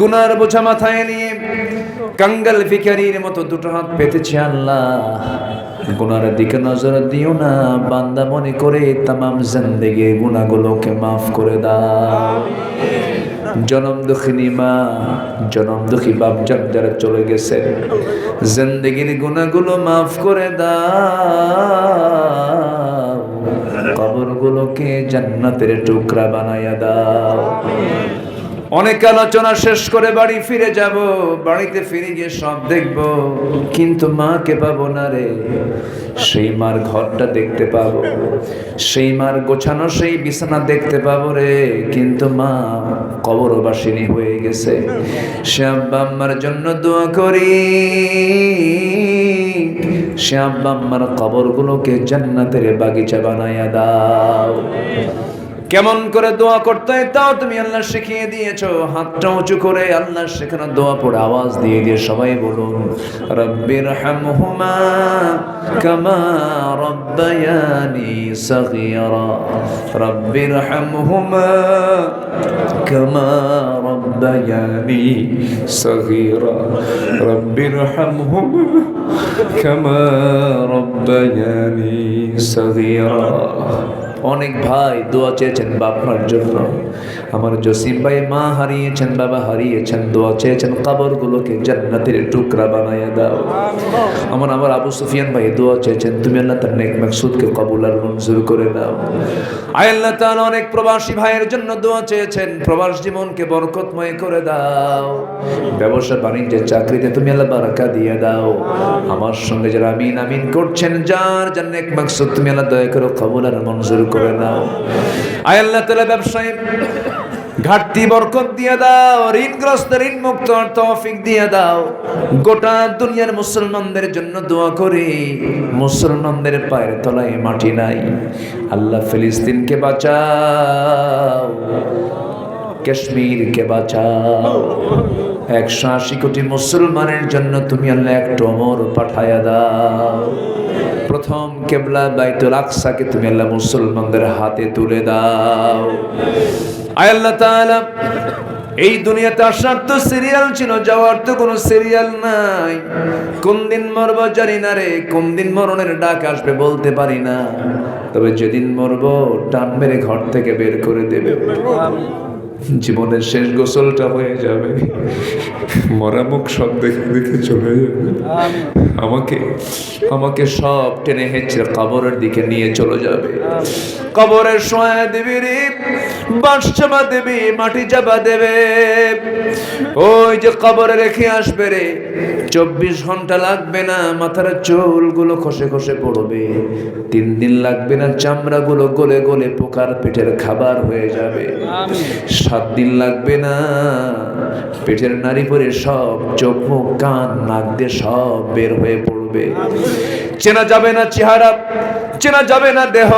গুনার বোঝা মাথায় নিয়ে কাঙ্গাল ভিখারির মতো দুটো হাত পেতেছে আল্লাহ। গুনার দিকে নজর দিও না, বান্দা মনে করে তামাম জিন্দেগির গুনাহগুলোকে মাফ করে দাও। জনম দুঃখিনী মা, জনম দুঃখী বাপ যার চলে গেছে, জিন্দেগির গুনাহগুলো মাফ করে দাও। কবরগুলোকে জান্নাতের টুকরা বানায়া দাও। অনেক আলোচনা শেষ করে বাড়ি ফিরে যাব। বাড়িতে ফিরে গিয়ে সব দেখব। কিন্তু মাকে পাবো না রে। সেই মার ঘরটা দেখতে পাবো। সেই মার গোছানো সেই বিছানা দেখতে পাবো রে। কিন্তু মা কবরবাসিনী হয়ে গেছে। সে আব্বা আম্মার জন্য দোয়া করি। সে আব্বা আম্মার কবরগুলোকে জান্নাতের বাগিচা বানায়া দাও। কেমন করে দোয়া করতে হয় তাও তুমি আল্লাহ শিখিয়ে দিয়েছ। হাতটা উঁচু করে আল্লাহ সেখানে দোয়া পড়ে আওয়াজ দিয়ে দিয়ে সবাই বলুন রব্বির হামহুমা কামা রব্বায়ানি সগীরা। রব্বির হামহুমা কামা রব্বায়ানি সগীরা। রব্বির হামহুমা কামা রব্বায়ানি সগীরা। অনেক ভাই দোয়া চেয়েছেন বাপমার জন্য। আমার জসিম ভাই মা হারিয়েছেন বাবা হারিয়েছেন দোয়া চেয়েছেন কবরগুলোকে জান্নাতের টুকরা বানায় দাও। আমার আমার আবু সুফিয়ান ভাই দোয়া চেয়েছেন তুমি আল্লাহ তার নেক মাকসুদকে কবুল আর মঞ্জুর করে দাও। আয় আল্লাহ তাআলা অনেক প্রবাসী ভাইয়ের জন্য দোয়া চেয়েছেন প্রবাস জীবনকে বরকতময় করে দাও। ব্যবসা বাণিজ্যের চাকরিতে তুমি আল্লাহ বারাকা দিয়ে দাও। আমার সঙ্গে যারা আমিন আমিন করছেন যার যার নেক মাকসুদ তুমি আল্লাহ দয়া করো কবুল আর মঞ্জুর করে নাও। আয় আল্লাহ তাআলা ব্যবসায়ী ঘাটতি বরকত দিয়ে দাও ঋণগ্রস্ত ঋণ মুক্ত তৌফিক দিয়ে দাও। গোটা দুনিয়ার মুসলমানদের জন্য দোয়া করি, মুসলমানদের পায়ের তলায় মাটি নাই। আল্লাহ ফিলিস্তিনকে বাঁচাও। কাশ্মীরকে বাঁচাও। একশো আশি কোটি মুসলমানের জন্য তুমি আল্লাহ একটু অমর পাঠায়া দাও। প্রথম কেবলা বাইতুল আকসাকে তুমি আল্লাহ মুসলমানদের হাতে তুলে দাও। আল্লাহ তাআলা, এই দুনিয়াতে আসার তো সিরিয়াল ছিল, যাওয়ার তো কোনো সিরিয়াল নাই। কোন দিন মরবো জানি না রে, কোন দিন মরণের ডাক আসবে বলতে পারি না। তবে যেদিন মরবো, টান মেরে ঘর থেকে বের করে দেবে। জীবনের শেষ গোসলটা হয়ে যাবে। মরা মুখ সব দেখে দেখে চলে যাবে। আমাকে আমাকে সব টেনে হেঁচড়ে কবরের দিকে নিয়ে চলে যাবে। কবরের সময় দেবী রে চাপা দেবে মাটি চাপা দেবে। ওই যে কবরে রেখে আসবে রে চব্বিশ ঘণ্টা লাগবে না মাথার চুলগুলো খসে খসে পড়বে। তিন দিন লাগবে না চামড়াগুলো গলে গলে পোকার পেটের খাবার হয়ে যাবে। সাত দিন লাগবে না। পেটের নারী পরে সব চোখ মুখ কান নাক দিয়ে সব বের হয়ে পড়বে। চেনা যাবে না চেহারা চেনা যাবে না দেহ।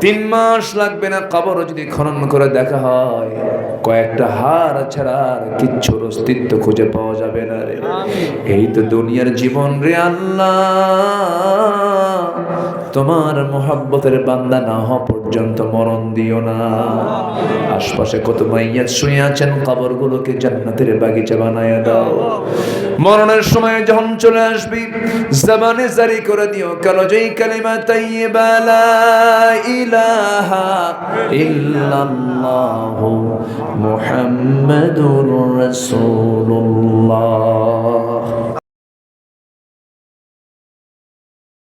তিন মাস লাগবে না কবর যদি খনন করে দেখা হয়। কয়েকটা হার ছাড়া আর কিচ্ছুর অস্তিত্ব খুঁজে পাওয়া যাবে না রে। এই তো দুনিয়ার জীবন রে আল্লাহ। তোমার মোহাব্বতের বান্দা না হওয়া পর্যন্ত মরণ দিও না। আশপাশে কত মাইয়াত শুয়ে আছেন, কবরগুলোকে জান্নাতের বাগিচা বানায় দাও। মরণের সময় যখন চলে আসবি, জবানে জারি করে দিও, কালো যেই কালিমা, তাইয়্যিবা লা ইলাহা ইল্লাল্লাহু মুহাম্মাদুর রাসূলুল্লাহ।